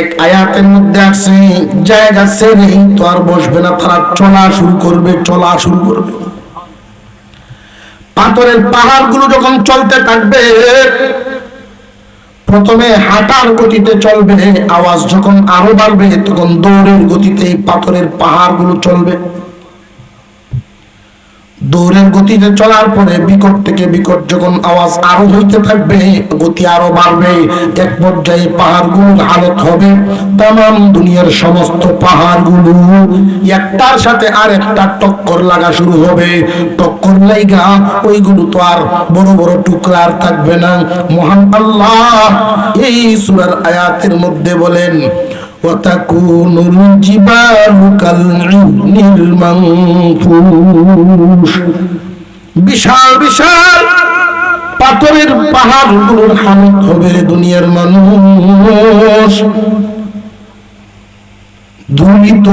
এক আয়াতের মধ্যে জায়গা তো আর বসবে না, তারা চলা শুরু করবে, চলা শুরু করবে। পাথরের পাহাড়গুলো যখন চলতে থাকবে, প্রথমে হাঁটার গতিতে চলবে, আওয়াজ যখন আরও বাড়বে, তখন দৌড়ের গতিতে পাথরের পাহাড়গুলো চলবে। দৌড়ের গতিতে চলার পরে বিকট থেকে বিকট যখন আওয়াজ আরও হইতে থাকবে, গতি আরও বাড়বে, এক পর্যায়ে পাহাড়গুলোর হালত হবে। তাম দুনিয়ার সমস্ত পাহাড়গুলো একটার সাথে আর একটা টক্কর লাগা শুরু হবে। টক্কর লাইগা, ওইগুলো তো আর বড় বড় টুকরা আর থাকবে না। মহান আল্লাহ এই সুরার আয়াতের মধ্যে বলেন وتكون الجبال كالعهن المنفوش বিশাল বিশাল পাথরের পাহাড়গুলোর হালত হবে দুনিয়ার মানুষ ধুলিত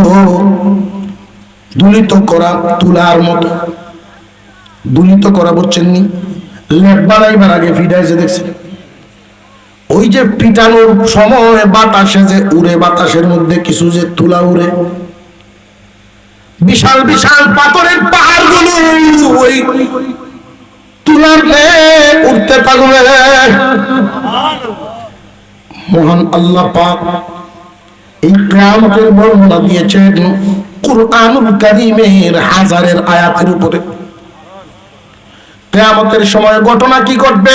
দুলিত করা তুলার মতো দুলিত করা বলছেন নি লেপ বাড়াইবার আগে ফিডাইছে দেখছেন ওই যে পিটানোর সময় বাতাসে যে উড়ে, বাতাসের মধ্যে কিছু যে তুলা উড়ে। বিশাল বিশাল পাথরের পাহাড়গুলো ওই তুলার উঠতে থাকবে। মহান আল্লাহ পাক এই কিয়ামতের বর্ণনা দিয়েছেন কুরআনুল কারীমের হাজারের আয়াতের উপরে। কিয়ামতের সময় ঘটনা কি ঘটবে?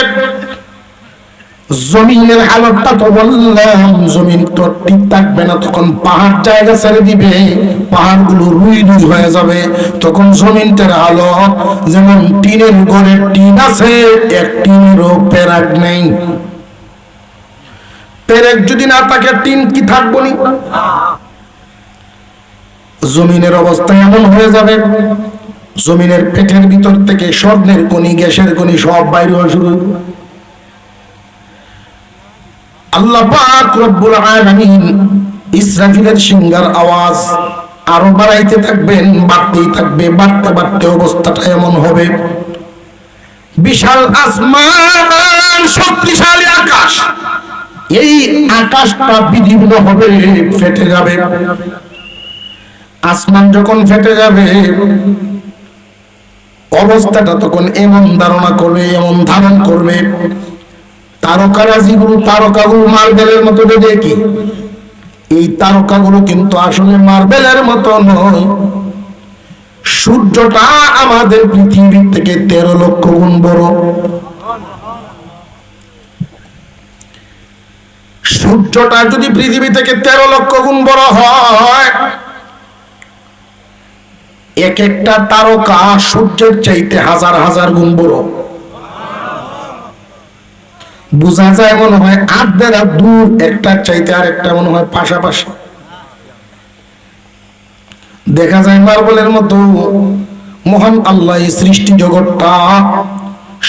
জমিনের হালতটা তো বললাম, জমিন তো ঠিক থাকবে না, তখন পাহাড় জায়গা ছেড়ে দিবে, পাহাড়গুলো রুই রুই হয়ে যাবে। তখন জমিনটার হালত যেমন টিনের ঘরে টিন আছে, এক টিনেরও পেরাক নেই। পেরেক যদি না থাকে, টিন কি থাকব নি? জমিনের অবস্থা এমন হয়ে যাবে, জমিনের পেটের ভিতর থেকে স্বর্ণের কণি গ্যাসের কণি সব বাইরে হওয়া শুরু। আল্লাহ পাক রব্বুল আলামিন ইসরাফিলের সিঙ্গার আওয়াজ আরও বাড়াইতে থাকবেন, বাড়তেই থাকবে, বাড়তে বাড়তে অবস্থাটা এমন হবে। বিশাল আসমান, শক্তিশালী আকাশ, এই আকাশটা বিদীর্ণ হবে, ফেটে যাবে। আসমান যখন ফেটে যাবে, অবস্থাটা তখন এমন ধারণা করবে, এমন ধারণ করবে। তারকারাজিগুলো তারকাগুলো মার্বেলের মতো দেখি। এই তারকাগুলো কিন্তু আসলে মার্বেলের মতো নয়। সূর্যটা আমাদের পৃথিবীর থেকে তেরো লক্ষ গুণ বড়। সূর্যটা যদি পৃথিবী থেকে তেরো লক্ষ গুণ বড় হয়, এক একটা তারকা সূর্যের চাইতে হাজার হাজার গুণ বড়। বোঝা যায় মনে হয় আধের দূর একটার চাইতে আর একটা মনে হয় পাশাপাশি। দেখা যায় মার্বলের মতো মহান আল্লাহ সৃষ্টি জগৎটা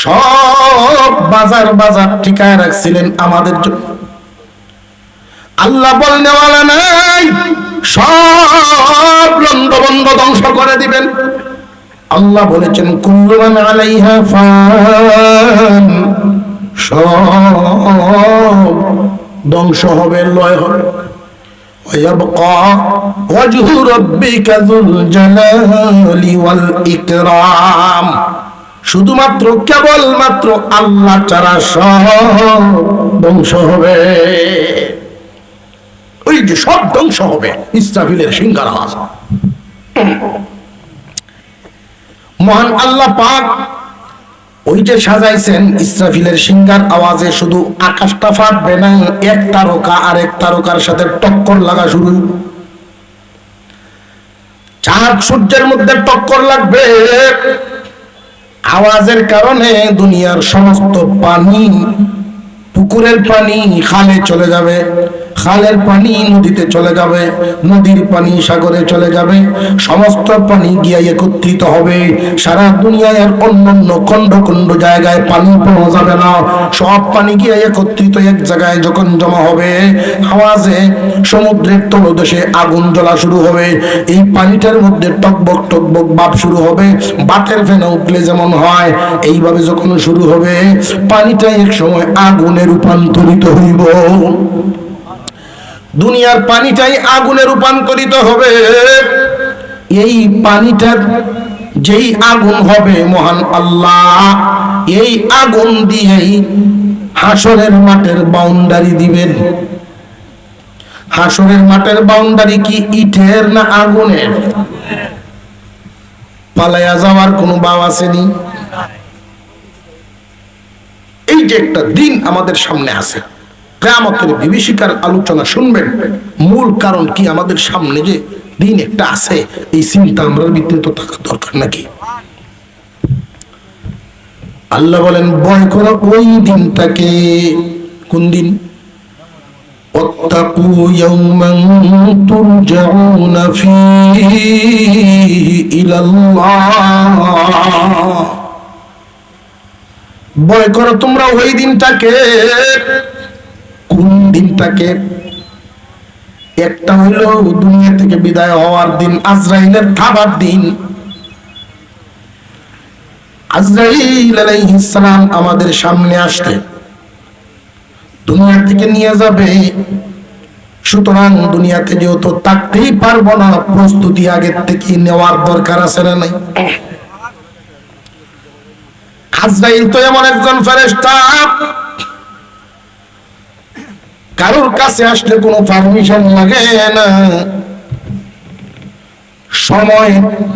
সব বাজার বাজার ঠিকায় রাখছিলেন আমাদের জন্য। আল্লাহ বলনেওয়ালা নাই, সব লন্ড বন্ধ ধ্বংস করে দিবেন। আল্লাহ বলেছেন, কুল্লুমান আলাইহা ফান। সব ধ্বংস হবে লয় হবে ويبقى وجه ربك ذو الجلال والإكرام শুধুমাত্র কেবল মাত্র আল্লাহ ছাড়া সব ধ্বংস হবে ওই যে সব ধ্বংস হবে ইসরাফিলের সিঙ্গার আওয়াজ মহান আল্লাহ পাক ওই যে সাজাইছেন ইসরাফিলের সিঙ্গার আওয়াজে শুধু আকাশটা ফাটবে না, এক তারকা আর এক তারকার সাথে টক্কর লাগা শুরু। চাঁদ সূর্যের মধ্যে টক্কর লাগবে। আওয়াজের কারণে দুনিয়ার সমস্ত পানি, পুকুরের পানি খালে চলে যাবে। খালের পানি নদীতে চলে যাবে, নদীর পানি সাগরে চলে যাবে, সমস্ত পানি গিয়ে একত্রিত হবে। সারা দুনিয়ায় আর অন্যান্য খণ্ড খণ্ড জায়গায় পানি পাওয়া যাবে না। সব পানি গিয়ে একত্রিত এক জায়গায় যখন জমা হবে, আওয়াজে সমুদ্রের তলদেশে আগুন জ্বলা শুরু হবে। এই পানিটার মধ্যে টকবক টকবক বাপ শুরু হবে, বাতের ফেনা উঠলে যেমন হয়, এইভাবে যখন শুরু হবে পানিটা এক সময় আগুনে রূপান্তরিত হইব। দুনিয়ার পানিটাই আগুনে রূপান্তরিত হবে। এই পানিটার যেই আগুন হবে মহান আল্লাহ, এই আগুন দিয়েই হাসরের মাঠের বাউন্ডারি দিবেন। হাসরের মাঠের বাউন্ডারি কি ইটের না আগুনের? পালাইয়া যাওয়ার কোনো বাব আসেনি? এই যে একটা দিন আমাদের সামনে আছে। কেয়ামতের বিভীষিকার আলোচনা শুনবেন মূল কারণ কি আমাদের সামনে যে দিন একটা আছে এই চিন্তা আমরা ভিতরে তো থাকা দরকার নাকি আল্লাহ বলেন ভয় করো ওই দিনটাকে কোন দিন واتقوا يوما ترجعون فيه إلى الله ভয় করো তোমরা ওই দিনটাকে কোন দিনটাকে একটা দুনিয়া থেকে বিদায় হওয়ার দিন, আজরাইলের দিন। আমাদের সামনে আসতে দুনিয়া থেকে নিয়ে যাবে। সুতরাং দুনিয়াতে যেহেতু থাকতেই পারব না। প্রস্তুতি আগের থেকে নেওয়ার দরকার আছে না নাই? আজরাইল তো এমন একজন ফেরেশতা। কারোর কাছে আসলে কোনো পারমিশন লাগে না। সময়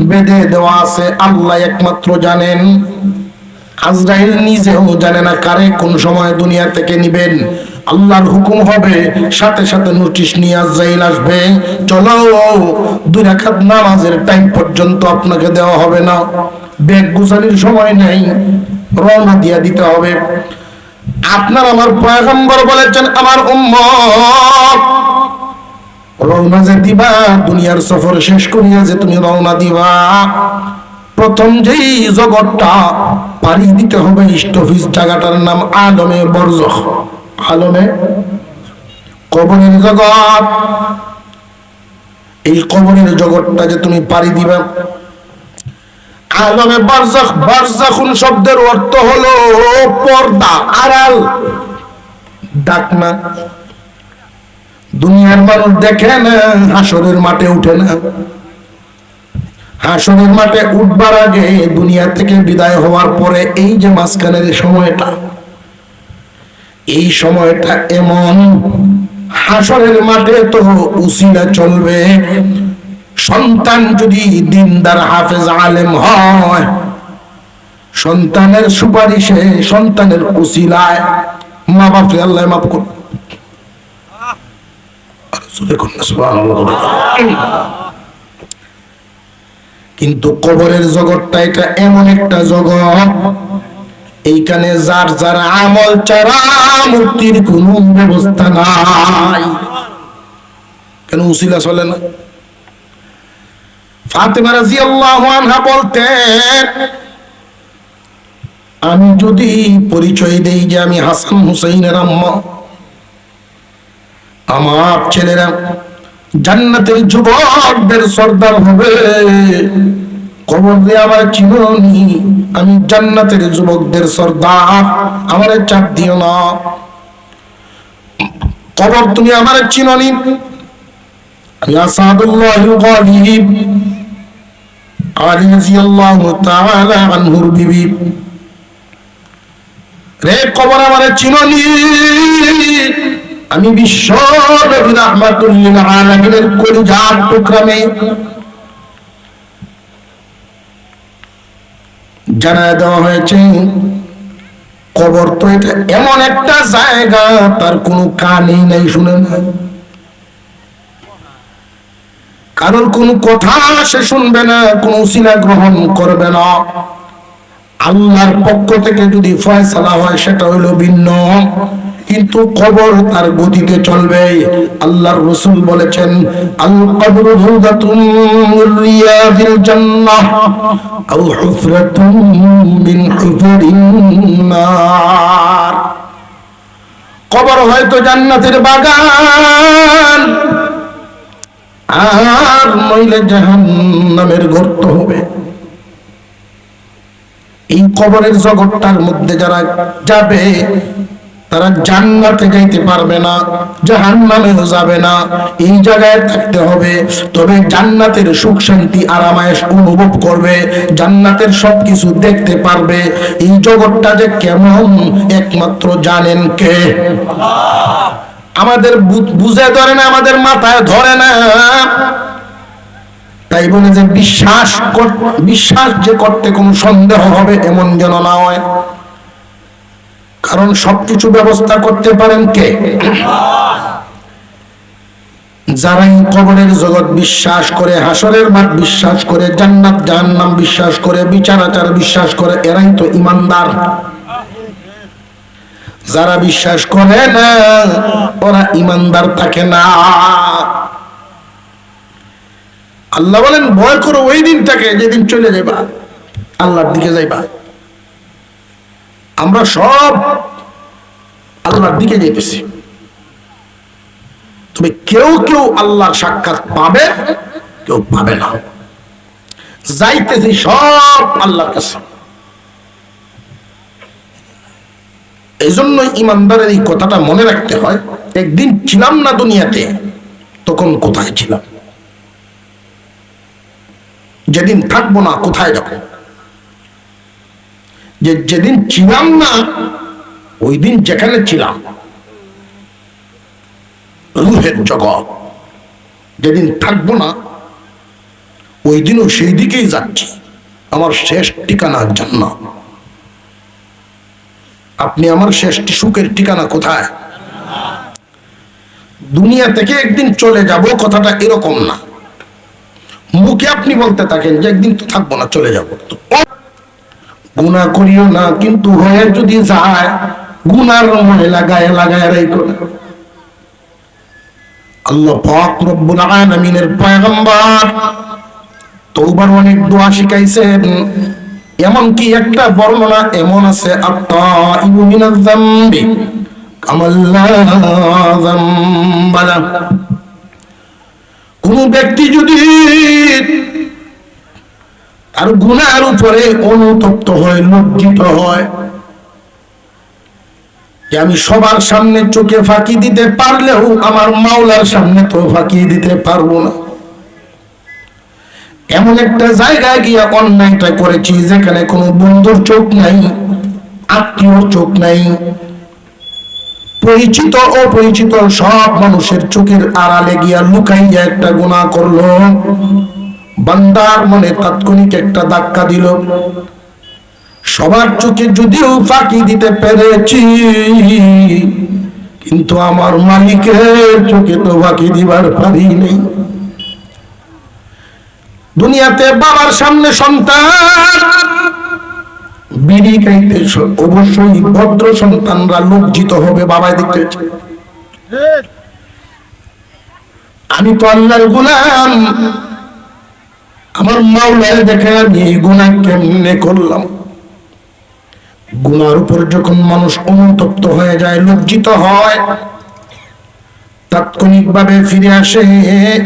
বেঁধে দেওয়া আছে, আল্লাহ একমাত্র জানেন। আজরাইল নিজেও জানে না কারে কোন সময় দুনিয়া থেকে নিবেন। আল্লাহর হুকুম হবে, সাথে সাথে নোটিশ নিয়ে আজরাইল আসবে। চলো, দুই রাখাত নামাজের টাইম পর্যন্ত আপনাকে দেওয়া হবে না। ব্যাগ গুছানির সময় নেই, রওনা দিয়া দিতে হবে। আপনার আমার পয়গম্বর বলেছেন, আমার উম্মত, রওনা যে দিবা, দুনিয়ার সফর শেষ করিয়া যে তুমি রওনা দিবা, প্রথম যেই জগৎটা পাড়ি দিতে হবে ইষ্টফিস জায়গাটার নাম আলমে বরজখ আলমে? কবরের জগৎ। এই কবরের জগৎটা যে তুমি পাড়ি দিবা। আলমে বারজাখ, বারজাখুন শব্দের অর্থ হলো পর্দা, আড়াল। ডাক না। দুনিয়ার মানুষ দেখে না, হাসরের মাঠে উঠে না। হাসরের মাঠে উঠবার আগে দুনিয়া থেকে বিদায় হওয়ার পরে এই যে মাঝখানের সময়টা, এই সময়টা এমন। হাসরের মাঠে তো উসিলা চলবে সন্তান যদি দিনদার হাফেজ আলেম হয়, সন্তানের সুপারিশে, সন্তানের উসিলায় মা বাপরে আল্লাহ মাফ করুন। কিন্তু কবরের জগৎটা এটা এমন একটা জগৎ, এইখানে যার যার আমল চারা মুক্তির কোন ব্যবস্থা নাই। কেন উসিলা চলে না? ফাতেমা রাদিয়াল্লাহু আনহা বলতেন আমি যদি পরিচয় দেই যে আমি হাসান হুসাইনের আম্মা, আমার ছেলেরা জান্নাতের যুবকদের সর্দার হবে। কবর দিয়ে আমার চিনি আমি জান্নাতের যুবকদের সর্দার, আমার চাপ দিও না। কবর তুমি আমার চিনি আমি আসাদুল্লাহ গালিব। কবর আমি বিশ্ব জানায় দেওয়া হয়েছে, কবর তো এটা এমন একটা জায়গা, তার কোনো কানই নাই শুনে না কারোর কোন কথা সে শুনবে না, কোন উসিলা গ্রহণ করবে না। আল্লাহর পক্ষ থেকে যদি ফয়সালা হয়, সেটা হইল ভিন্ন। কিন্তু কবর তার গতিতে চলবে। আল্লাহর রসুল বলেছেন আল কবর রুদাতুম মির রিয়াদিল জান্নাহ আও হুফরাতুম মিন হুফরিন নার। কবর হয়তো জান্নাতের বাগান আর নইলে জাহান্নামের গর্ত হবে। এই কবরের জগৎটার মধ্যে যারা যাবে, তারা জান্নাতে যাইতে পারবে না, জাহান্নামেও যাবে না। এই জায়গায় থাকতে হবে, তবে জান্নাতের সুখ শান্তি আরামায়েশ অনুভব করবে, জান্নাতের সবকিছু দেখতে পারবে। এই জগৎটা যে কেমন, একমাত্র জানেন কে? আমাদের বুঝে ধরে না, আমাদের মাথায় ধরে না। তাই বলে যে বিশ্বাস বিশ্বাস যে করতে কোনো সন্দেহ হবে এমন যেন না হয়। কারণ সবকিছু ব্যবস্থা করতে পারেন কে? যারা কবরের জগৎ বিশ্বাস করে, হাসরের মাঠ বিশ্বাস করে, জান্নাত জাহান্নাম বিশ্বাস করে বিচার আচার বিশ্বাস করে, এরাই তো ইমানদার। যারা বিশ্বাস করে না, ওরা ইমানদার থাকে না। আল্লাহ বলেন, ভয় করো ওই দিনটাকে, যেদিন চলে যাবা আল্লাহর দিকে যাইবা। আমরা সব আল্লাহর দিকে যেতেছি তবে কেউ কেউ আল্লাহর সাক্ষাৎ পাবে, কেউ পাবে না। যাইতেছি সব আল্লাহর কাছে। এই জন্য ইমানদারের এই কথাটা মনে রাখতে হয়, একদিন ছিলাম না দুনিয়াতে, তখন কোথায় ছিলাম? যেদিন থাকব না, কোথায় যাব? যে যেদিন ছিলাম না, ওই দিন যেখানে ছিলাম, রুহের জগৎ। যেদিন থাকব না, ওই দিনও সেই দিকেই যাচ্ছি। আমার শেষ ঠিকানার জন্য আপনি আমার শেষ সুখের ঠিকানা কোথায়? দুনিয়া থেকে একদিন চলে যাব, কথাটা এরকম না। মুখে আপনি বলতে থাকেন যে একদিন তো থাকব না, চলে যাব। গুণা করিও না, কিন্তু হয়ে যদি যায়, গুনার মনে লাগায় লাগায় রেখো না। আল্লাহ পাক রব্বুল আলামিনের পয়গম্বর তওবার অনেক দোয়া শিখাইছেন। এমনকি একটা বর্ণনা এমন আছে কোন ব্যক্তি যদি তার গুনার উপরে অনুতপ্ত হয়, লজ্জিত হয়, যে আমি সবার সামনে চোখে ফাঁকি দিতে পারলেও আমার মাওলার সামনে তো ফাঁকি দিতে পারব না। এমন একটা জায়গায় গিয়ে অন্যায়টা করেছি, যেখানে কোনো বন্ধুর চোখ নাই আত্মীয় চোখ নাই। পরিচিত, অপরিচিত সব মানুষের চোখের আড়ালে গিয়া লুকাইয়া একটা গুণা করল। বান্দার মনে তাৎক্ষণিক একটা ধাক্কা দিল। সবার চোখে যদিও ফাঁকি দিতে পেরেছি, কিন্তু আমার মালিকের চোখে তো ফাঁকি দিবার পারি নেই। দুনিয়াতে বাবার সামনে সন্তান। বিড়ি খাইতে অবশ্যই ভদ্র সন্তানরা লজ্জিত হবে বাবাই দেখতে আমি তো আল্লাহর গুলাম। আমার মাওলায় দেখে আমি এই গুণা কেমনে করলাম? গুনার উপর যখন মানুষ অনুতপ্ত হয়ে যায়, লজ্জিত হয় তাৎক্ষণিকভাবে ফিরে আসে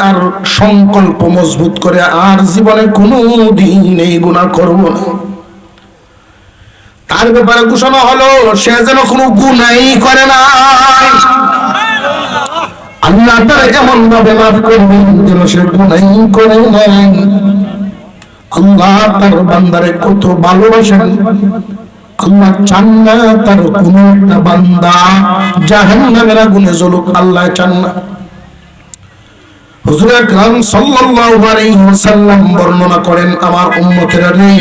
আর সংকল্প মজবুত করে, আর জীবনে কোনো দিন এই গুণা করব না। তার ব্যাপারে ঘোষণা হলো, সে যেন কোনো গুণাই করে না। আল্লাহ তারা এমন ভাবে মাফ করবেন যেন সে গুণাই করে নাই। আল্লাহ তার বান্দারে কত ভালোবাসেন। আল্লাহ চান না, তার কোন একটা বান্দা। জাহান্নামের আগুনে জ্বলুক, আল্লাহ চান না। হুজুর আকরাম সাল্লাল্লাহু আলাইহি ওয়াসাল্লাম বর্ণনা করেন, আমার উম্মতেরা রে,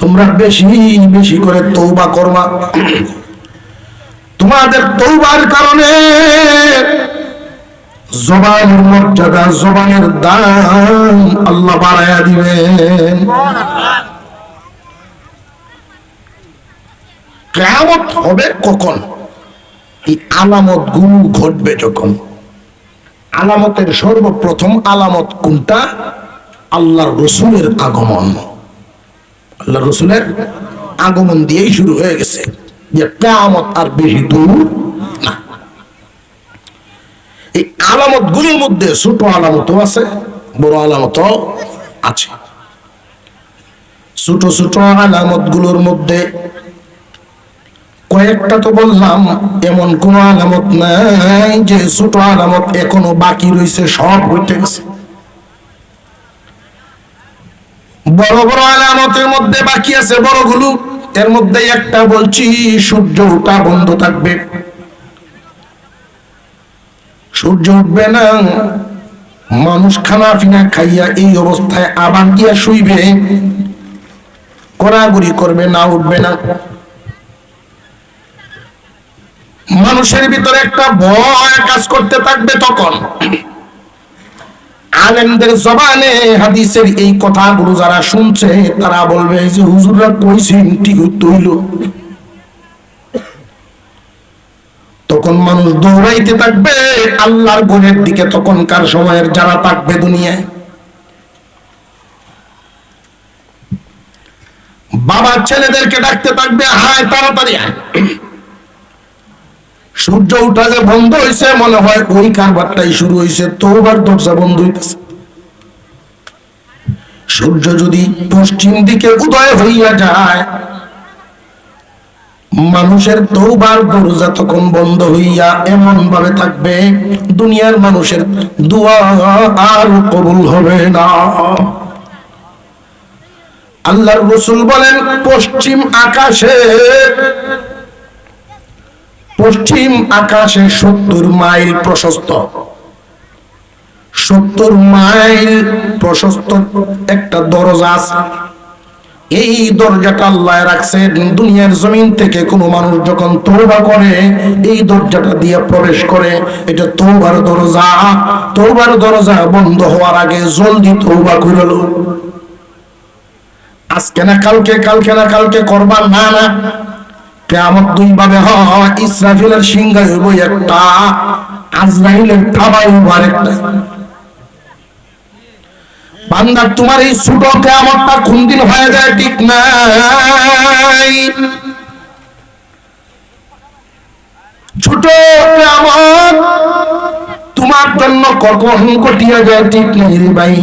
তোমরা বেশি বেশি করে তওবা করবা তোমাদের তওবার কারণে জবানের মর্যাদা, জবানের দাম আল্লাহ বাড়ায়া দিবেন। কেয়ামত হবে কখন? এই আলামতগুলো ঘটবে যখন। আলামতের সর্বপ্রথম আলামত কোনটা? আল্লাহর রসুলের আগমন। আল্লাহ রসুলের আগমন দিয়েই শুরু হয়ে গেছে যে কেয়ামত আর বেশি দূর না। এই আলামত গুলির মধ্যে ছোট আলামতও আছে, বড় আলামতও আছে। ছোট ছোট আলামতগুলোর মধ্যে কয়েকটা তো বললাম, এমন কোন আলামত নাই যে ছোট আলামত এখনও বাকি রয়েছে সব হইতে গেছে। বড় বড় আলামতের মধ্যে বাকি আছে বড়গুলো, এর মধ্যে একটা বলছি, সূর্য ওঠা বন্ধ থাকবে। সূর্য উঠবে না, মানুষ খানা ফিনা খাইয়া এই অবস্থায় আবার গিয়া শুইবে কড়াগড়ি করবে, না উঠবে না। মানুষের ভিতরে একটা ভয় কাজ করতে থাকবে তখন। আলেমদের জবানে হাদিসের এই কথাগুলো যারা শুনছে, তারা বলবে যে হুজুররা কইছেন, ঠিক তৈল তখন মানুষ দৌড়াইতে থাকবে, আল্লাহর গুণের দিকে তখনকার সময়ের যারা থাকবে দুনিয়ায়। বাবা ছেলেদেরকে ডাকতে থাকবে, হায় তাড়াতাড়ি আয়। সূর্য উঠা যে বন্ধ হয়েছে মনে হয় ওই কারবারটাই শুরু হয়েছে তোবার দরজা বন্ধ হইতেছে। সূর্য যদি পশ্চিম দিকে উদয় হইয়া যায়, মানুষের তৌবার দরজা তখন বন্ধ হইয়া এমন ভাবে থাকবে, দুনিয়ার মানুষের দোয়া আর কবুল হবে না। আল্লাহর রসুল বলেন, পশ্চিম আকাশে পশ্চিম আকাশে সত্তর মাইল প্রশস্ত। সত্তর মাইল প্রশস্ত একটা দরজা আছে। এই দরজাটা আল্লাহ রাখছে দুনিয়ার জমিন থেকে কোনো মানুষ যখন তৌবা করে, এই দরজাটা দিয়ে প্রবেশ করে। এটা তৌবার দরজা। তৌবার দরজা বন্ধ হওয়ার আগে জলদি তৌবা করল আজকে না, কালকে কালকে না, কালকে করবার না না। কেমন দুই ভাবে ইসরাফিলের সিংহ হইব একটা, আজরাইলের থাবা হইব আরেকটা। বান্দা, তোমার এই ছোট কেমনটা কোন দিন হয়ে যায় ঠিক নাই? ছোট কেমন তোমার জন্য কখন কটিয়া যায় ঠিক নাই রে ভাই।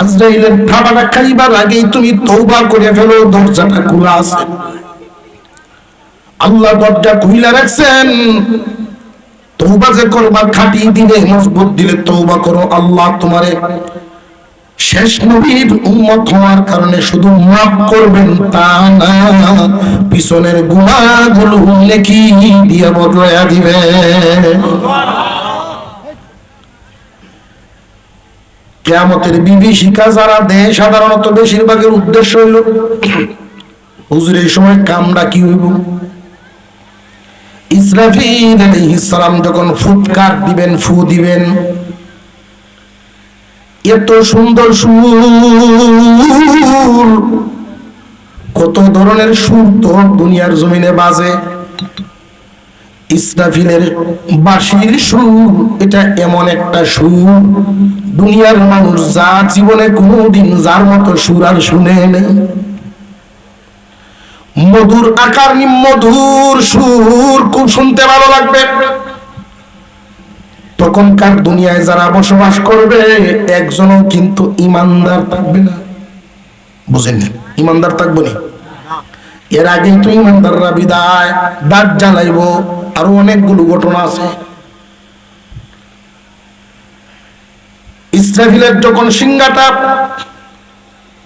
আজরাইলের থাবাটা খাইবার আগেই তুমি তৌবা করে ফেলো, দরজাটা খোলা আছে। আল্লাহ দরজা খুইলা রাখছেন। তৌবা যে করবা খাটি দিলে মজবুত দিলে তৌবা করো, আল্লাহ তোমারে শেষ নবীর উম্মত হওয়ার কারণে শুধু মাফ করবেন তা না, পিছনের গুণাগুলো নেকি দিয়ে বদলাইয়া দিবে। কেয়ামতের বিভীষিকা যারা দেয় সাধারণত বেশিরভাগের উদ্দেশ্য হইল, হুজুর এই সময় কামটা কি হইব? ইসরাফিল আলাইহিস সালাম যখন ফুটকার দিবেন, ফু দিবেন, এত সুন্দর সুর, কত ধরনের সুর তো দুনিয়ার জমিনে বাজে। ইসরাফিলের বাঁশির সুর, এটা এমন একটা সুর, দুনিয়ার মানুষ যা জীবনে কোনোদিন যার মতো সুর আর শুনে নেই। মধুর আকার মধুর সুর, খুব শুনতে ভালো লাগবে। তখনকার দুনিয়ায় যারা বসবাস করবে, একজনও কিন্তু ইমানদার থাকবে না। বুঝেন ইমানদার থাকব না? এর আগেই তো ইমানদাররা বিদায়, দাঁত জ্বালাইব, আরও অনেকগুলো ঘটনা আছে। ইসরাফিলের যখন সিংহাটা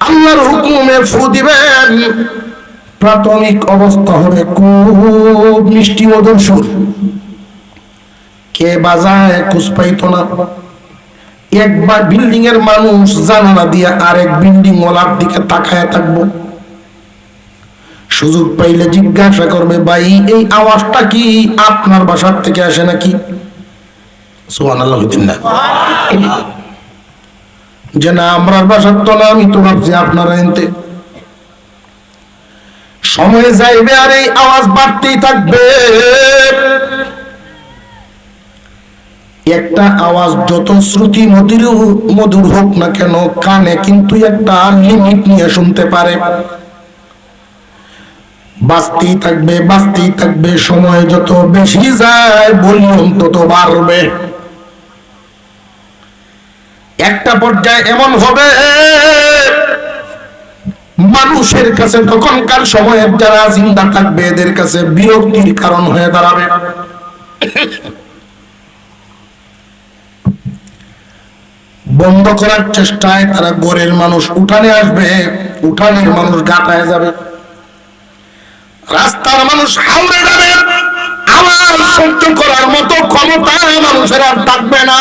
আল্লাহর হুকুমে ফু দিবেন প্রাথমিক অবস্থা হবে খুব মিষ্টি মধুর সুর। কে বাজায় খুঁজ পাইতো না। একবার বিল্ডিং এর মানুষ জানালা দিয়ে আরেক বিল্ডিং ওলার দিকে তাকায় থাকব। সুযোগ পাইলে জিজ্ঞাসা করবে ভাই এই আওয়াজটা কি আপনার বাসার থেকে আসে নাকি? সোহান আল্লাহ না যে না আমার বাসার তো না আমি তো ভাবছি আপনারা এনতে সময় যাইবে আর এই আওয়াজ বাড়তেই থাকবে। একটা আওয়াজ যত শ্রুতি মধুর মধুর হোক না কেন, কানে কিন্তু একটা লিমিট নিয়ে শুনতে পারে। বাঁচতেই থাকবে বাঁচতেই থাকবে, সময় যত বেশি যায়, ভলিউম তত বাড়বে। একটা পর্যায়ে এমন হবে। মানুষের কাছে তখনকার সময়ে যারা জিন্দা থাকবে, এদের কাছে বিরক্তির কারণ হয়ে দাঁড়াবে। বন্ধ করার চেষ্টায় তারা গড়ের মানুষ উঠানে আসবে, উঠানের মানুষ গাটায় যাবে। রাস্তার মানুষ হাওড়ে যাবে। আওয়াজ সহ্য করার মতো ক্ষমতা মানুষের আর থাকবে না।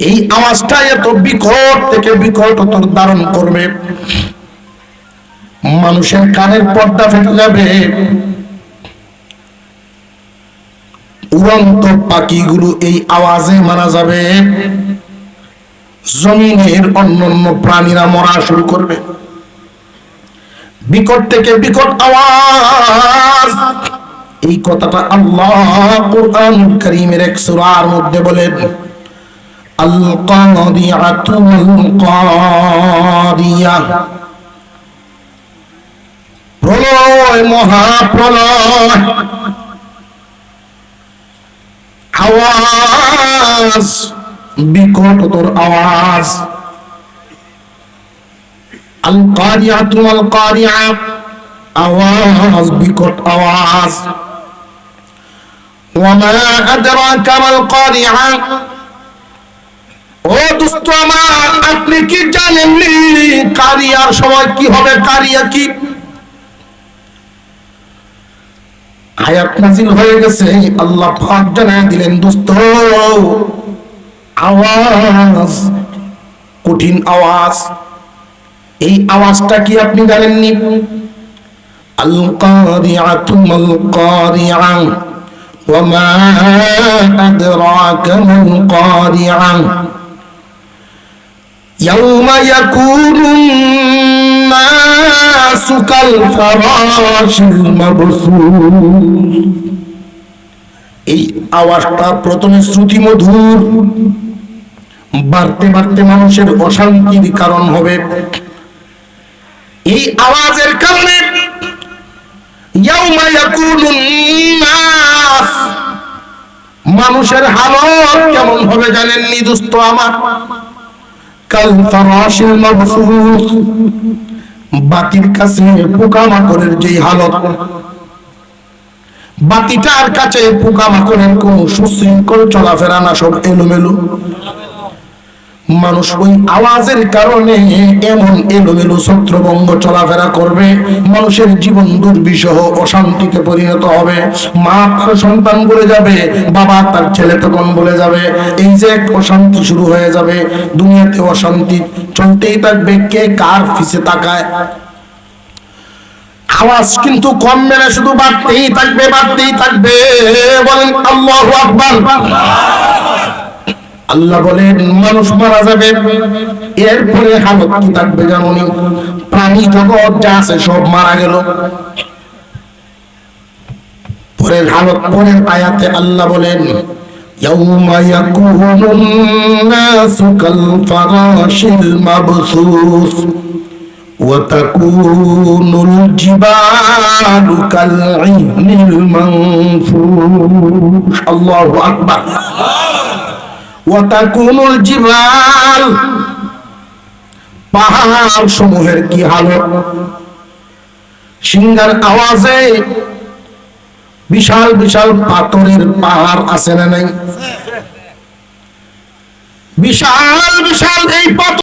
এই আওয়াজটা এত বিকট থেকে বিকটতর ধারণ করবে। মানুষের কানের পর্দা ফেটে যাবে। উড়ন্ত পাখিগুলো এই আওয়াজে মারা যাবে। জমিনের অন্যান্য প্রাণীরা মরা শুরু করবে। বিকট থেকে বিকট আওয়াজ। এই কথাটা আল্লাহ কোরআন করিমের এক সূরার মধ্যে বলেন। আল কাদিয়াতু কাদিয়া প্রলয় মহাপ্রলয়, আওয়াজ, বিকটতর আওয়াজ। আল কারিয়াতু আল কারিয়া আওয়াজ, বিকট আওয়াজ। ওয়ামা আদরাকা মাল কারিয়া ও দুষ্ট আমার, আপনি কি জানেননি কারিয়ার সময় কি হবে? কারিয়া কি? আয়াত নাজিল হয়ে গেছে। আল্লাহ পাক জানায় দিলেন দোস্ত আওয়াজ, কঠিন আওয়াজ। এই আওয়াজটা কি আপনি জানেননি আল কারিআতু মাল কারিআ ওয়া মা আদরাকা মাল কারিআ يوم يكون الناس كالفراش المبثوث এই আওয়াজটা প্রথমে শ্রুতি মধুর বাড়তে বাড়তে মানুষের অশান্তির কারণ হবে এই আওয়াজের কারণে ইয়াউমা ইয়াকুলুন নাস মানুষের হালত কেমন হবে জানেননি দোস্ত আমার কাল ফারাশিল বাতির কাছে পোকামাকড়ের যে হালত। বাতিটার কাছে পোকামাকড়ের কোন সুশৃঙ্খল চলাফেরা না সব এলোমেলো। মানুষ ওই আওয়াজের কারণে এমন এলোমেলো ছত্রভঙ্গ চলাফেরা করবে, মানুষের জীবন দুর্বিষহ, অশান্তিতে পরিণত হবে। মা তার সন্তান বলে যাবে, বাবা তার ছেলে তখন বলে যাবে, এই যে এক অশান্তি শুরু হয়ে যাবে, দুনিয়াতে অশান্তি চলতেই থাকবে, কে কার ফিসে তাকায়? আওয়াজ কিন্তু কম মেলে, শুধু বাড়তেই থাকবে বাড়তেই থাকবে। বলেন আল্লাহু আকবার। আল্লাহ বলেন মানুষ মারা যাবে এরপরে হালত কি থাকবে জানি প্রাণী জগৎ যা আছে সব মারা গেল পরের হালত পরের আয়াতে আল্লাহ বলেন يوم يكون الناس كالفراش المبثوث وتكون الجبال كالعهن المنفوش الله أكبر ওয়াতাকুনুল জিবাল। পাহাড় সমূহের কি হালত? সিংহার আওয়াজে বিশাল বিশাল পাথরের পাহাড় আছে না নাই? বিশাল বিশাল এই পাথর